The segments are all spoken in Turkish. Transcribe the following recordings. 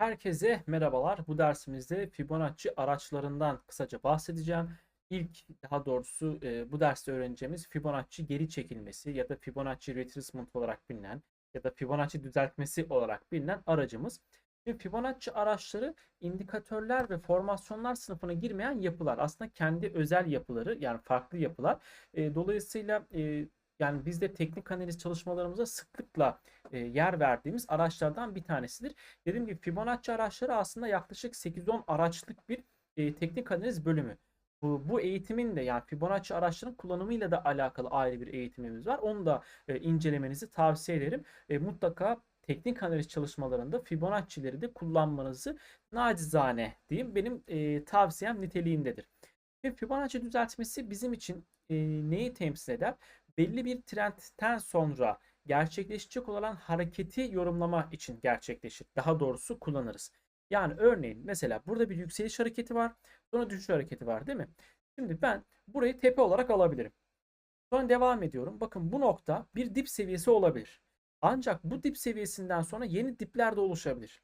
Herkese merhabalar. Bu dersimizde Fibonacci araçlarından kısaca bahsedeceğim. İlk daha doğrusu e, bu derste öğreneceğimiz Fibonacci geri çekilmesi ya da Fibonacci retracement olarak bilinen ya da Fibonacci düzeltmesi olarak bilinen aracımız. Şimdi Fibonacci araçları indikatörler ve formasyonlar sınıfına girmeyen yapılar. Aslında kendi özel yapıları yani farklı yapılar. E, dolayısıyla e, yani biz de teknik analiz çalışmalarımıza sıklıkla e, yer verdiğimiz araçlardan bir tanesidir. Dediğim gibi Fibonacci araçları aslında yaklaşık 8-10 araçlık bir e, teknik analiz bölümü. Bu, bu eğitimin de yani Fibonacci araçlarının kullanımıyla da alakalı ayrı bir eğitimimiz var. Onu da e, incelemenizi tavsiye ederim. E, mutlaka teknik analiz çalışmalarında Fibonacci'leri de kullanmanızı nacizane diyeyim benim e, tavsiyem niteliğindedir. Ve Fibonacci düzeltmesi bizim için e, neyi temsil eder? Belli bir trendten sonra gerçekleşecek olan hareketi yorumlama için gerçekleşir. Daha doğrusu kullanırız. Yani örneğin mesela burada bir yükseliş hareketi var. Sonra düşüş hareketi var değil mi? Şimdi ben burayı tepe olarak alabilirim. Sonra devam ediyorum. Bakın bu nokta bir dip seviyesi olabilir. Ancak bu dip seviyesinden sonra yeni dipler de oluşabilir.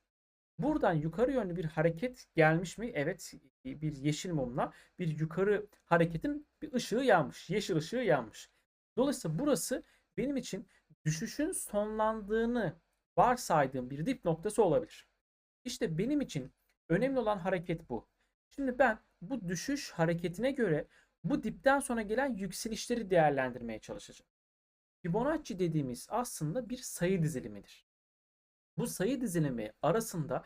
Buradan yukarı yönlü bir hareket gelmiş mi? Evet bir yeşil mumla bir yukarı hareketin bir ışığı yanmış. Yeşil ışığı yanmış. Dolayısıyla burası benim için düşüşün sonlandığını varsaydığım bir dip noktası olabilir. İşte benim için önemli olan hareket bu. Şimdi ben bu düşüş hareketine göre bu dipten sonra gelen yükselişleri değerlendirmeye çalışacağım. Fibonacci dediğimiz aslında bir sayı dizilimidir. Bu sayı dizilimi arasında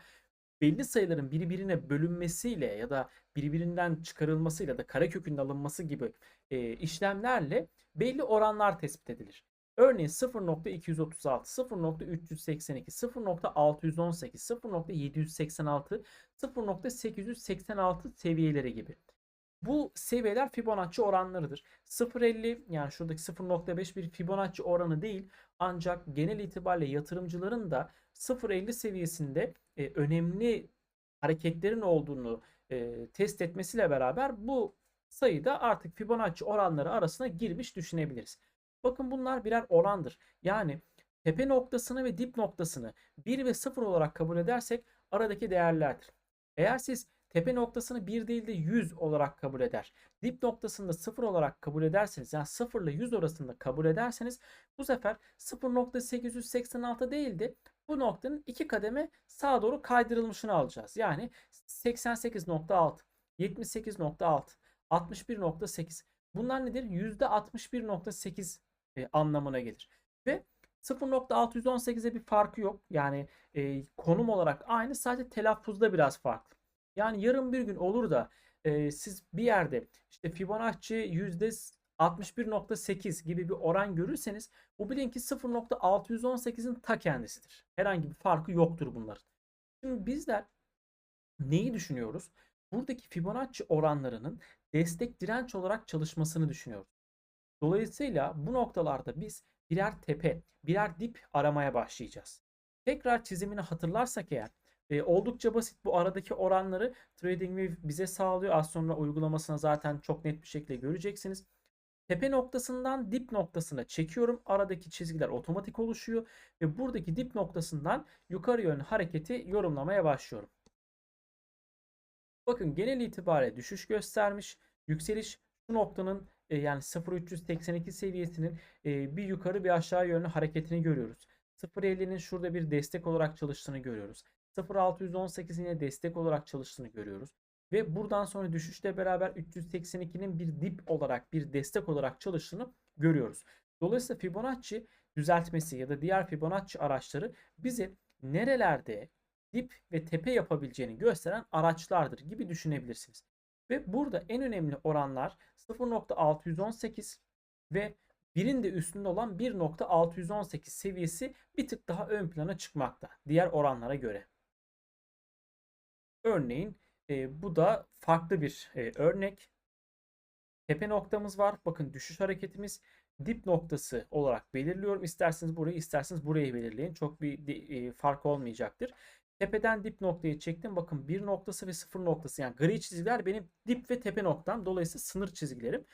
belli sayıların birbirine bölünmesiyle ya da birbirinden çıkarılmasıyla da karekökünün alınması gibi e, işlemlerle belli oranlar tespit edilir. Örneğin 0.236, 0.382, 0.618, 0.786, 0.886 seviyeleri gibi. Bu seviyeler Fibonacci oranlarıdır. 0.50 yani şuradaki 0.5 bir Fibonacci oranı değil ancak genel itibariyle yatırımcıların da 0.50 seviyesinde e, önemli hareketlerin olduğunu e, test etmesiyle beraber bu sayıda artık Fibonacci oranları arasına girmiş düşünebiliriz. Bakın bunlar birer orandır. Yani tepe noktasını ve dip noktasını 1 ve 0 olarak kabul edersek aradaki değerlerdir. Eğer siz tepe noktasını 1 değil de 100 olarak kabul eder. Dip noktasını da 0 olarak kabul ederseniz yani 0 ile 100 arasında kabul ederseniz bu sefer 0.886 değil de bu noktanın iki kademe sağa doğru kaydırılmışını alacağız. Yani 88.6, 78.6, 61.8. Bunlar nedir? %61.8 e, anlamına gelir. Ve 0.618'e bir farkı yok. Yani e, konum olarak aynı sadece telaffuzda biraz farklı. Yani yarın bir gün olur da e, siz bir yerde işte Fibonacci %61.8 gibi bir oran görürseniz bu bilin ki 0.618'in ta kendisidir. Herhangi bir farkı yoktur bunların. Şimdi bizler neyi düşünüyoruz? Buradaki Fibonacci oranlarının destek direnç olarak çalışmasını düşünüyoruz. Dolayısıyla bu noktalarda biz birer tepe, birer dip aramaya başlayacağız. Tekrar çizimini hatırlarsak eğer e, oldukça basit bu aradaki oranları TradingView bize sağlıyor. Az sonra uygulamasına zaten çok net bir şekilde göreceksiniz. Tepe noktasından dip noktasına çekiyorum. Aradaki çizgiler otomatik oluşuyor ve buradaki dip noktasından yukarı yönlü hareketi yorumlamaya başlıyorum. Bakın genel itibariyle düşüş göstermiş. Yükseliş şu noktanın e, yani 0.382 seviyesinin e, bir yukarı bir aşağı yönlü hareketini görüyoruz. 0.50'nin şurada bir destek olarak çalıştığını görüyoruz. 0.618'in yine destek olarak çalıştığını görüyoruz. Ve buradan sonra düşüşle beraber 382'nin bir dip olarak bir destek olarak çalıştığını görüyoruz. Dolayısıyla Fibonacci düzeltmesi ya da diğer Fibonacci araçları bize nerelerde dip ve tepe yapabileceğini gösteren araçlardır gibi düşünebilirsiniz. Ve burada en önemli oranlar 0.618 ve birin de üstünde olan 1.618 seviyesi bir tık daha ön plana çıkmakta diğer oranlara göre. Örneğin e, bu da farklı bir e, örnek. Tepe noktamız var. Bakın düşüş hareketimiz dip noktası olarak belirliyorum. İsterseniz burayı isterseniz burayı belirleyin. Çok bir e, fark olmayacaktır. Tepeden dip noktayı çektim. Bakın bir noktası ve sıfır noktası yani gri çizgiler benim dip ve tepe noktam. Dolayısıyla sınır çizgilerim.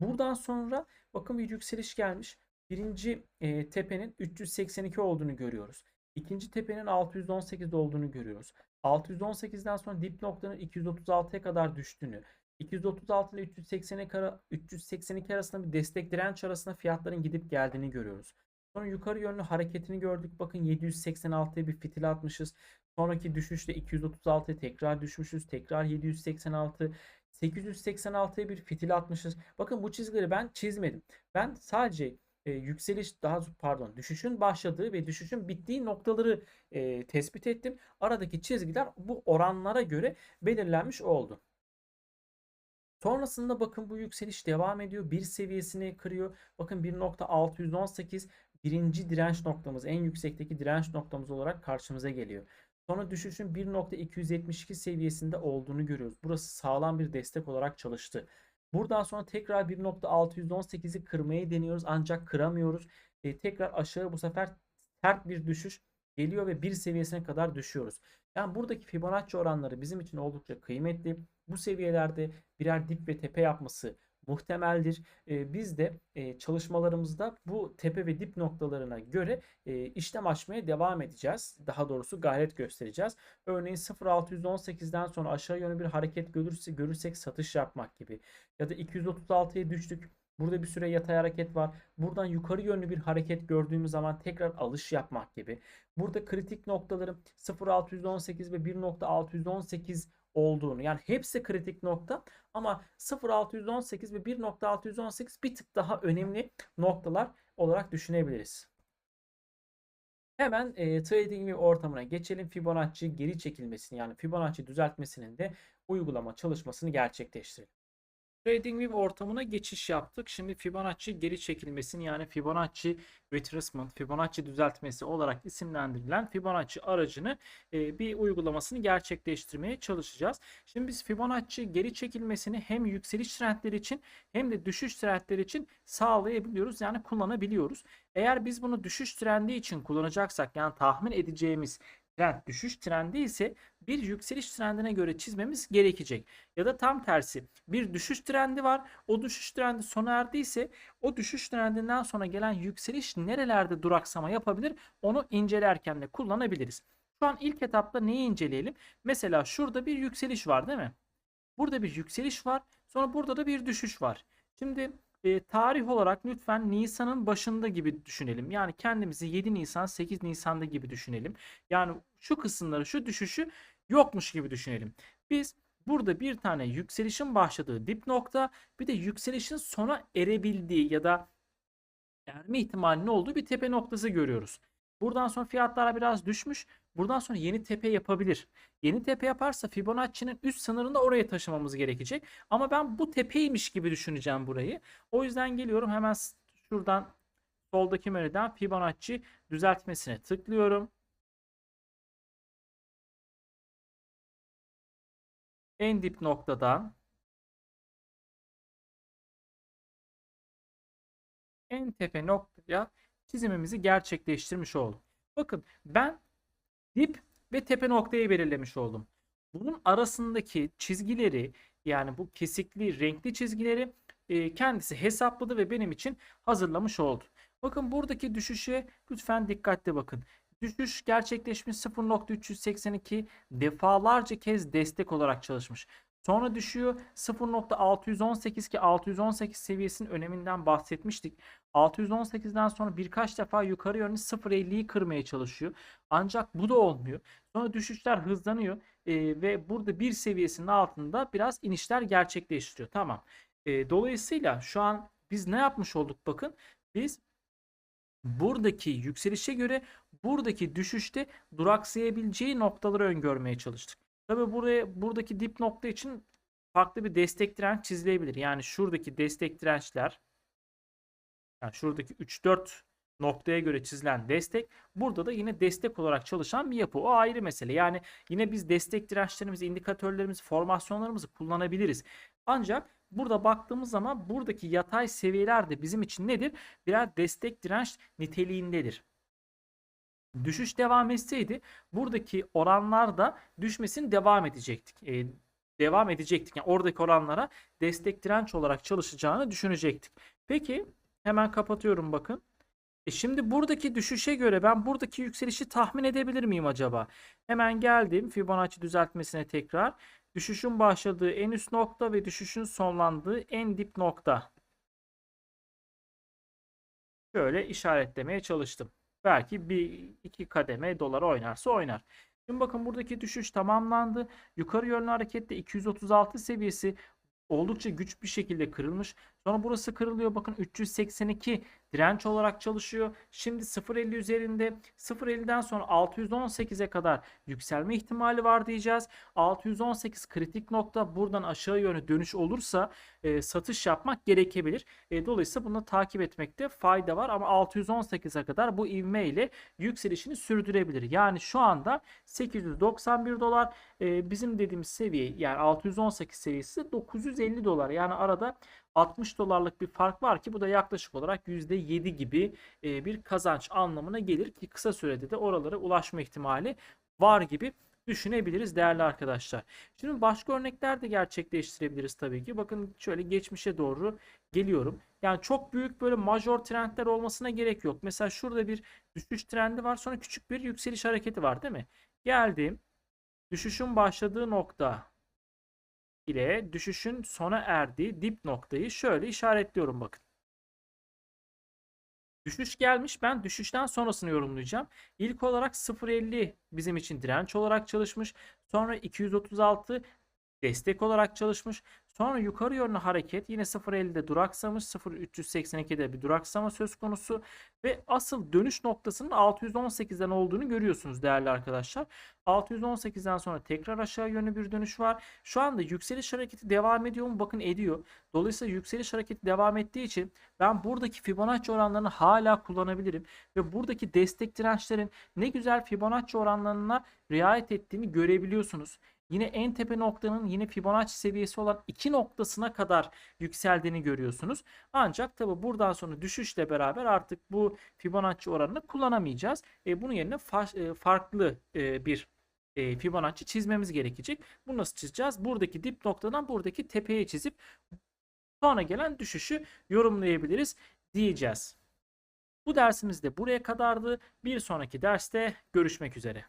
Buradan sonra bakın bir yükseliş gelmiş. Birinci e, tepenin 382 olduğunu görüyoruz. İkinci tepenin 618'de olduğunu görüyoruz. 618'den sonra dip noktanın 236'ya kadar düştüğünü, 236 ile 380'e kara 382 arasında bir destek direnç arasında fiyatların gidip geldiğini görüyoruz. Sonra yukarı yönlü hareketini gördük. Bakın 786'ya bir fitil atmışız. Sonraki düşüşte 236'ya tekrar düşmüşüz. Tekrar 786. 886'ya bir fitil atmışız. Bakın bu çizgileri ben çizmedim. Ben sadece e, yükseliş daha pardon düşüşün başladığı ve düşüşün bittiği noktaları e, tespit ettim. Aradaki çizgiler bu oranlara göre belirlenmiş oldu. Sonrasında bakın bu yükseliş devam ediyor. Bir seviyesini kırıyor. Bakın 1.618 birinci direnç noktamız en yüksekteki direnç noktamız olarak karşımıza geliyor. Sonra düşüşün 1.272 seviyesinde olduğunu görüyoruz. Burası sağlam bir destek olarak çalıştı. Buradan sonra tekrar 1.618'i kırmayı deniyoruz ancak kıramıyoruz. E, tekrar aşağı bu sefer sert bir düşüş geliyor ve bir seviyesine kadar düşüyoruz. Yani buradaki Fibonacci oranları bizim için oldukça kıymetli. Bu seviyelerde birer dip ve tepe yapması muhtemeldir. E, biz de e, çalışmalarımızda bu tepe ve dip noktalarına göre e, işlem açmaya devam edeceğiz. Daha doğrusu gayret göstereceğiz. Örneğin 0.618'den sonra aşağı yönlü bir hareket görürse, görürsek satış yapmak gibi. Ya da 236'ya düştük. Burada bir süre yatay hareket var. Buradan yukarı yönlü bir hareket gördüğümüz zaman tekrar alış yapmak gibi. Burada kritik noktalarım 0.618 ve 1.618 olduğunu yani hepsi kritik nokta ama 0.618 ve 1.618 bir tık daha önemli noktalar olarak düşünebiliriz. Hemen e, trading ortamına geçelim. Fibonacci geri çekilmesini yani Fibonacci düzeltmesinin de uygulama çalışmasını gerçekleştirelim. TradingView ortamına geçiş yaptık. Şimdi Fibonacci geri çekilmesini yani Fibonacci retracement, Fibonacci düzeltmesi olarak isimlendirilen Fibonacci aracını e, bir uygulamasını gerçekleştirmeye çalışacağız. Şimdi biz Fibonacci geri çekilmesini hem yükseliş trendleri için hem de düşüş trendleri için sağlayabiliyoruz. Yani kullanabiliyoruz. Eğer biz bunu düşüş trendi için kullanacaksak yani tahmin edeceğimiz trend düşüş trendi ise bir yükseliş trendine göre çizmemiz gerekecek. Ya da tam tersi bir düşüş trendi var. O düşüş trendi sona erdiyse o düşüş trendinden sonra gelen yükseliş nerelerde duraksama yapabilir onu incelerken de kullanabiliriz. Şu an ilk etapta neyi inceleyelim? Mesela şurada bir yükseliş var değil mi? Burada bir yükseliş var. Sonra burada da bir düşüş var. Şimdi e, tarih olarak lütfen Nisan'ın başında gibi düşünelim. Yani kendimizi 7 Nisan 8 Nisan'da gibi düşünelim. Yani şu kısımları şu düşüşü yokmuş gibi düşünelim. Biz burada bir tane yükselişin başladığı dip nokta bir de yükselişin sona erebildiği ya da erme ihtimalinin olduğu bir tepe noktası görüyoruz. Buradan sonra fiyatlar biraz düşmüş. Buradan sonra yeni tepe yapabilir. Yeni tepe yaparsa Fibonacci'nin üst sınırını da oraya taşımamız gerekecek. Ama ben bu tepeymiş gibi düşüneceğim burayı. O yüzden geliyorum hemen şuradan soldaki menüden Fibonacci düzeltmesine tıklıyorum. En dip noktadan en tepe noktaya çizimimizi gerçekleştirmiş oldum. Bakın ben dip ve tepe noktayı belirlemiş oldum. Bunun arasındaki çizgileri yani bu kesikli renkli çizgileri e, kendisi hesapladı ve benim için hazırlamış oldu. Bakın buradaki düşüşe lütfen dikkatli bakın. Düşüş gerçekleşmiş 0.382 defalarca kez destek olarak çalışmış. Sonra düşüyor 0.618 ki 618 seviyesinin öneminden bahsetmiştik. 618'den sonra birkaç defa yukarı yönlü 0.50'yi kırmaya çalışıyor. Ancak bu da olmuyor. Sonra düşüşler hızlanıyor e, ve burada bir seviyesinin altında biraz inişler gerçekleştiriyor. Tamam. E, dolayısıyla şu an biz ne yapmış olduk bakın. Biz buradaki yükselişe göre buradaki düşüşte duraksayabileceği noktaları öngörmeye çalıştık. Tabi buraya buradaki dip nokta için farklı bir destek direnç çizilebilir. Yani şuradaki destek dirençler yani şuradaki 3-4 noktaya göre çizilen destek burada da yine destek olarak çalışan bir yapı. O ayrı mesele. Yani yine biz destek dirençlerimizi, indikatörlerimizi, formasyonlarımızı kullanabiliriz. Ancak burada baktığımız zaman buradaki yatay seviyeler de bizim için nedir? Birer destek direnç niteliğindedir düşüş devam etseydi buradaki oranlar da düşmesini devam edecektik. E, devam edecektik. Yani oradaki oranlara destek direnç olarak çalışacağını düşünecektik. Peki hemen kapatıyorum bakın. E şimdi buradaki düşüşe göre ben buradaki yükselişi tahmin edebilir miyim acaba? Hemen geldim Fibonacci düzeltmesine tekrar. Düşüşün başladığı en üst nokta ve düşüşün sonlandığı en dip nokta. Şöyle işaretlemeye çalıştım. Belki bir iki kademe dolar oynarsa oynar. Şimdi bakın buradaki düşüş tamamlandı. Yukarı yönlü harekette 236 seviyesi oldukça güç bir şekilde kırılmış. Sonra burası kırılıyor. Bakın 382 direnç olarak çalışıyor. Şimdi 0.50 üzerinde 0.50'den sonra 618'e kadar yükselme ihtimali var diyeceğiz. 618 kritik nokta. Buradan aşağı yönlü dönüş olursa e, satış yapmak gerekebilir. E, dolayısıyla bunu takip etmekte fayda var ama 618'e kadar bu ivme ile yükselişini sürdürebilir. Yani şu anda 891 dolar e, bizim dediğimiz seviye yani 618 seviyesi 950 dolar. Yani arada 60 dolarlık bir fark var ki bu da yaklaşık olarak %7 gibi e, bir kazanç anlamına gelir ki kısa sürede de oralara ulaşma ihtimali var gibi düşünebiliriz değerli arkadaşlar. Şimdi başka örnekler de gerçekleştirebiliriz tabii ki. Bakın şöyle geçmişe doğru geliyorum. Yani çok büyük böyle major trendler olmasına gerek yok. Mesela şurada bir düşüş trendi var sonra küçük bir yükseliş hareketi var değil mi? Geldim. Düşüşün başladığı nokta ile düşüşün sona erdiği dip noktayı şöyle işaretliyorum bakın. Düşüş gelmiş. Ben düşüşten sonrasını yorumlayacağım. İlk olarak 0.50 bizim için direnç olarak çalışmış. Sonra 236 destek olarak çalışmış. Sonra yukarı yönlü hareket yine 0.50'de duraksamış. 0.382'de bir duraksama söz konusu. Ve asıl dönüş noktasının 618'den olduğunu görüyorsunuz değerli arkadaşlar. 618'den sonra tekrar aşağı yönlü bir dönüş var. Şu anda yükseliş hareketi devam ediyor mu? Bakın ediyor. Dolayısıyla yükseliş hareketi devam ettiği için ben buradaki Fibonacci oranlarını hala kullanabilirim. Ve buradaki destek dirençlerin ne güzel Fibonacci oranlarına riayet ettiğini görebiliyorsunuz. Yine en tepe noktanın yine Fibonacci seviyesi olan 2 noktasına kadar yükseldiğini görüyorsunuz. Ancak tabi buradan sonra düşüşle beraber artık bu Fibonacci oranını kullanamayacağız. E, bunun yerine fa- e, farklı e, bir e, Fibonacci çizmemiz gerekecek. Bunu nasıl çizeceğiz? Buradaki dip noktadan buradaki tepeye çizip sonra gelen düşüşü yorumlayabiliriz diyeceğiz. Bu dersimiz de buraya kadardı. Bir sonraki derste görüşmek üzere.